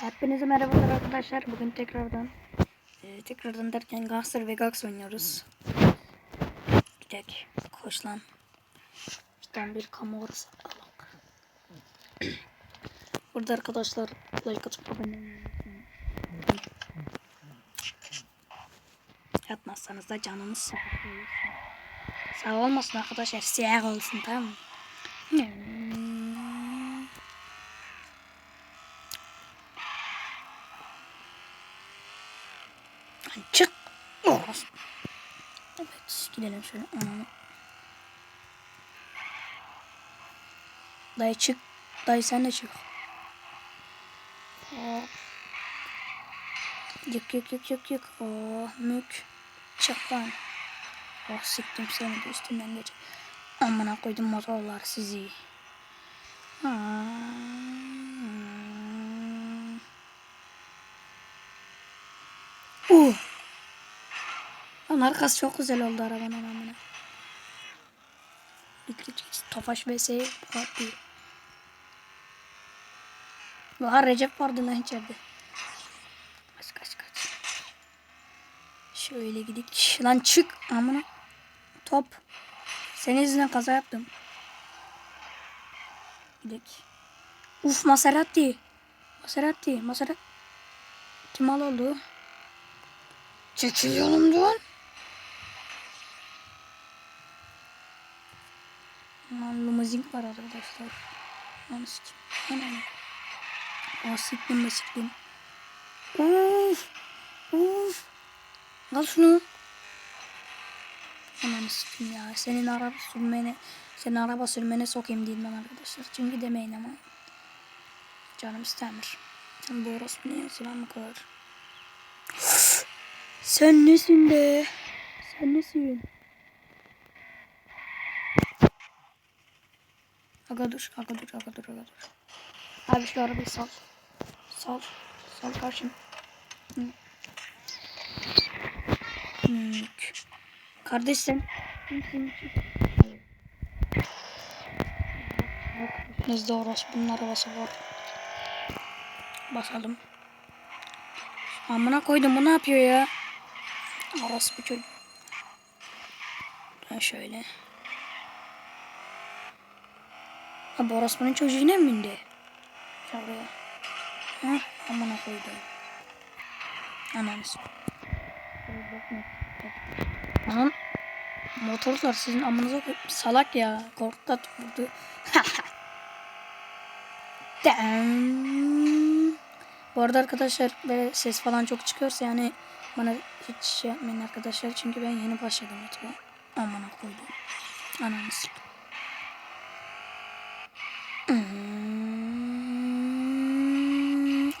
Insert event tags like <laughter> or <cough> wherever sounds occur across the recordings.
Hepinize merhabalar arkadaşlar. Bugün tekrardan e, tekrardan derken Gangster Vegas oynuyoruz. Gidelim. Koş lan. Bizden bir kamu orası. Burada arkadaşlar like atıp abone. Yapmazsanız da canınız. Sağ olmasın arkadaşlar. Siyah olsun tamam mı? Hmm. Çık. Olmaz. Gidelim şöyle. Ananı. Dayı çık. Dayı sen de çık. Hop. Yık yık yık yık yık. Oh mük. Çık. Oh siktim seni de üstünden geç. Amına koydum motorlar sizi. Uh. Lan arkası çok güzel oldu arabanın amına. Tofaş vs. Değil. Bahar Recep vardı lan içeride. Kaç kaç kaç. Şöyle gidik. Lan çık amına. Top. Senin yüzünden kaza yaptım. Gidik. Uf Maserati. Maserati. Maserati. Kim al oldu? Çekil yolumdan. Lan limuzin var arkadaşlar. Lan sikim. Hemen. Aa siktim be siktim. Uf. Uf. Al şunu. Ananı sikim ya. Senin araba sürmene, senin araba sürmene sokayım diyeyim ben arkadaşlar. Çünkü demeyin ama. Canım istemir. Bu orospu niye yazılan bu kadar? Sen nesin be? Sen nesin? Aga dur, aga dur, aga dur, aga dur. Abi şu arabayı sal. Sal. Sal karşım. Mük. Kardeş sen. Bizde orası bunun arabası var. Basalım. Amına koydum bu ne yapıyor ya? Orası bu çocuk. Ben şöyle. Ha bu orospunun çocuğu yine mi bindi? Şuraya. Ha amına koydum. Ananız. Anam. Motorlar sizin amınıza. Salak ya. Korkta vurdu. <laughs> Damn. Bu arada arkadaşlar böyle ses falan çok çıkıyorsa yani bana hiç şey yapmayın arkadaşlar. Çünkü ben yeni başladım YouTube'a. Amına koydum. Ananı sikeyim.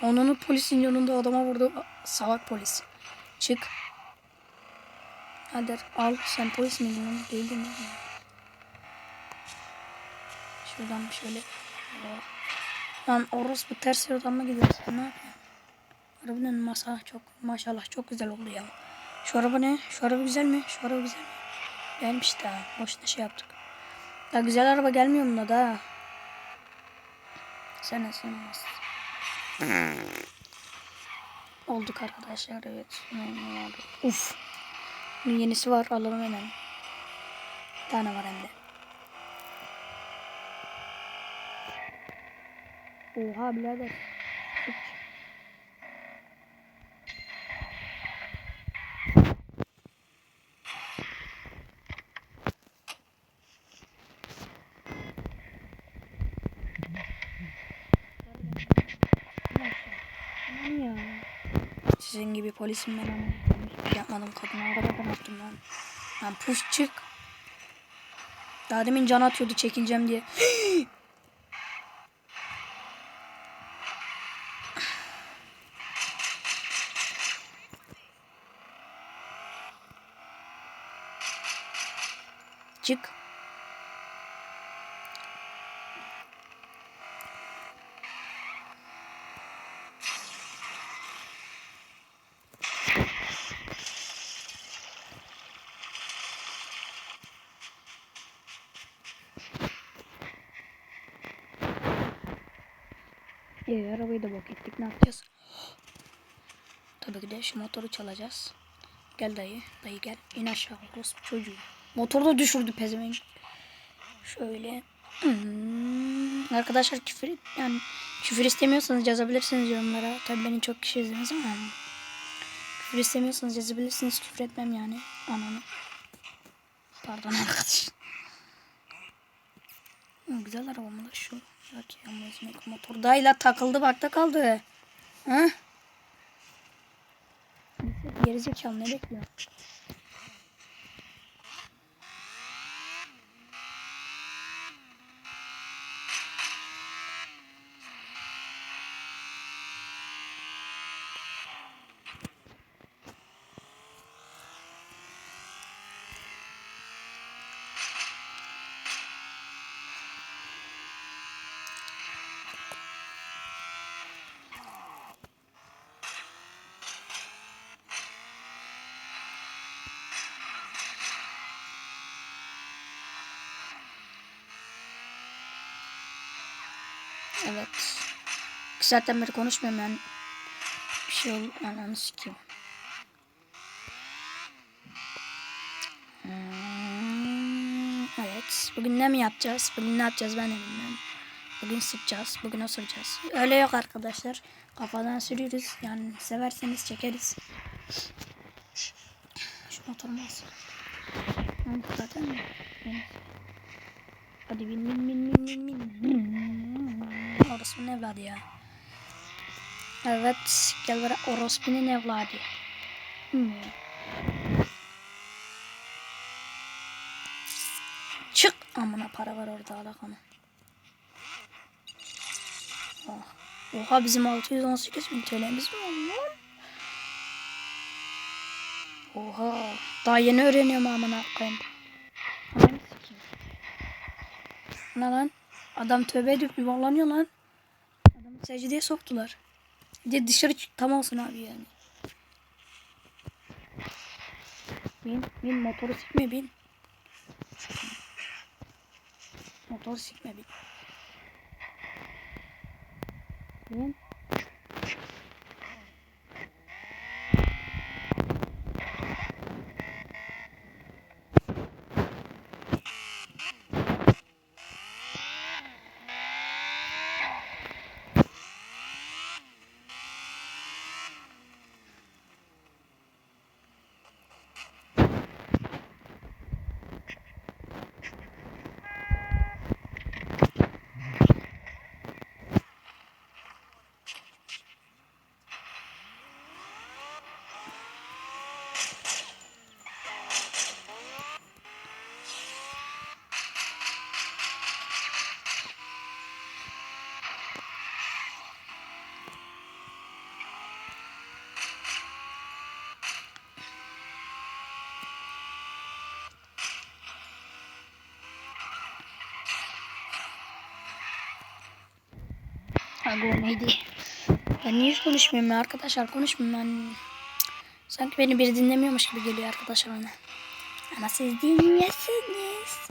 Hmm. Onun polisin yanında adama vurdu. Salak polis. Çık. Hadi al. Sen polis miydin? lan? Değildin mi? Şuradan şöyle. Lan orospu ters yoldan mı gidiyorsun? Ne yapıyorsun? Arabanın masa çok maşallah çok güzel oldu ya. Şu araba ne? Şu araba güzel mi? Şu araba güzel mi? Gelmiş daha. Boşuna şey yaptık. Ya güzel araba gelmiyor buna da. Sen sen olmaz. Olduk arkadaşlar evet. Uf. Bunun yenisi var alalım hemen. Bir tane var hem de. Oha birader. Hiç. Aman ya. Sizin gibi polisim ben şey yapmadım kadına. Arada ben attım lan. Lan push çık. Daha demin can atıyordu çekileceğim diye. <gasps> Çık. Ee, arabayı da bok ettik. Ne yapacağız? Tabii ki de şu motoru çalacağız. Gel dayı. Dayı gel. İn aşağı. Orospu çocuğu. Motoru da düşürdü pezevenk. Şöyle. Hmm. Arkadaşlar küfür yani küfür istemiyorsanız yazabilirsiniz yorumlara. Tabii beni çok kişi izlemez ama küfür istemiyorsanız yazabilirsiniz. Küfür etmem yani. Ananı. Pardon arkadaş. Hı, Güzel araba mı da şu? Yok ya mezmek motor. Dayla takıldı bak da kaldı. Ha? Gerizekalı ne bekliyor? Evet. İki saatten beri konuşmuyorum ben. Bir şey ol ananı sikeyim. Hmm, evet. Bugün ne mi yapacağız? Bugün ne yapacağız ben de bilmiyorum. Bugün sıkacağız. Bugün osuracağız. Öyle yok arkadaşlar. Kafadan sürüyoruz. Yani severseniz çekeriz. Şu motorumu alsın. Hı, Zaten. Hadi bin bin bin bin bin bin. Bin. Orospu'nun evladı ya. Evet. Gel buraya Orospu'nun evladı. Hmm. Çık. Amına para var orada alakanı. Oh. Oha bizim 618 bin TL'miz mi var? Oha. Daha yeni öğreniyorum amına koyayım. Ne lan? Adam tövbe edip yuvarlanıyor lan. Secdeye soktular. Bir de dışarı çık tam olsun abi yani. Bin, bin motoru sikme bin. Motoru sikme bin. Bin. O neydi? Ben niye hiç konuşmuyorum ya arkadaşlar konuşmuyorum ben. Sanki beni biri dinlemiyormuş gibi geliyor arkadaşlar ona. Ama siz dinliyorsunuz.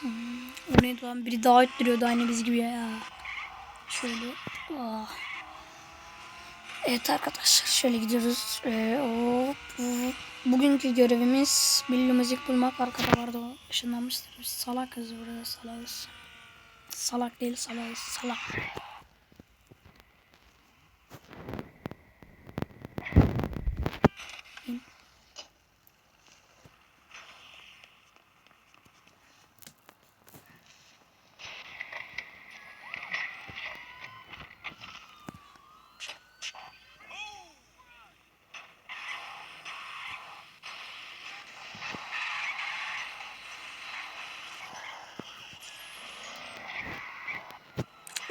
Hmm, o neydi lan? Biri daha ittiriyordu aynı biz gibi ya. Şöyle. Oh. Evet arkadaşlar şöyle gidiyoruz. Ee, hop, hop. Bugünkü görevimiz Billy müzik bulmak. Arkada vardı o ışınlanmıştır. Biz salakız burada salakız. Salak değil salak salak.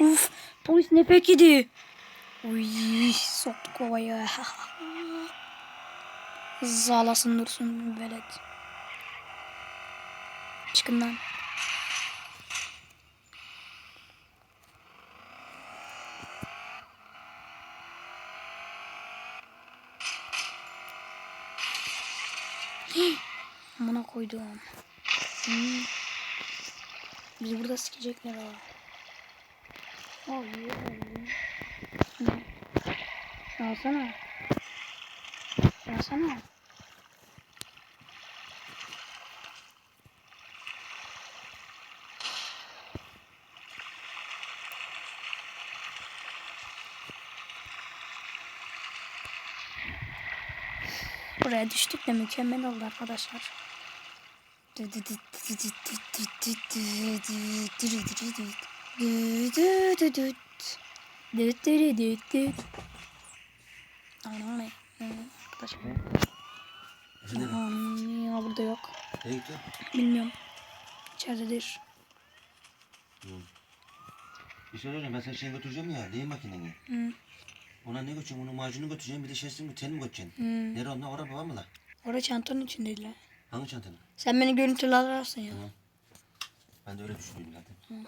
Uf polis ne pekidi. Uy soktu kovaya. <laughs> Zalasın dursun velet. Çıkın lan. <gasps> Amına koydum. Hmm. Bizi burada sikecekler ha. Oh yeah. Alsana. Alsana. Buraya düştük de mükemmel oldu arkadaşlar. Ya burada yok. Nereye gitti? Bilmiyorum. İçeridedir. Bir şey söyleyeceğim ben sana şey götüreceğim ya. Lehim makineni. Hı. Ona ne götüreceğim? Onun macunu götüreceğim. Bir de şeysini telini götüreceksin. Hı. Nerede onlar? Orada babam mı lan? Orada çantanın içindeydiler. Hangi çantanı? Sen beni görüntülü ararsın ya. Tamam. Ben de öyle düşünüyorum zaten.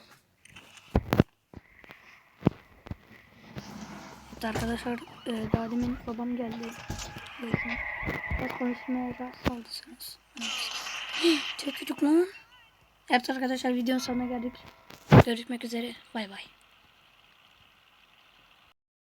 Evet arkadaşlar e, daha demin babam geldi. Biraz konuşmaya rahatsız olduysanız. Çok küçük lan. Evet arkadaşlar videonun sonuna geldik. Görüşmek üzere. Bay bay.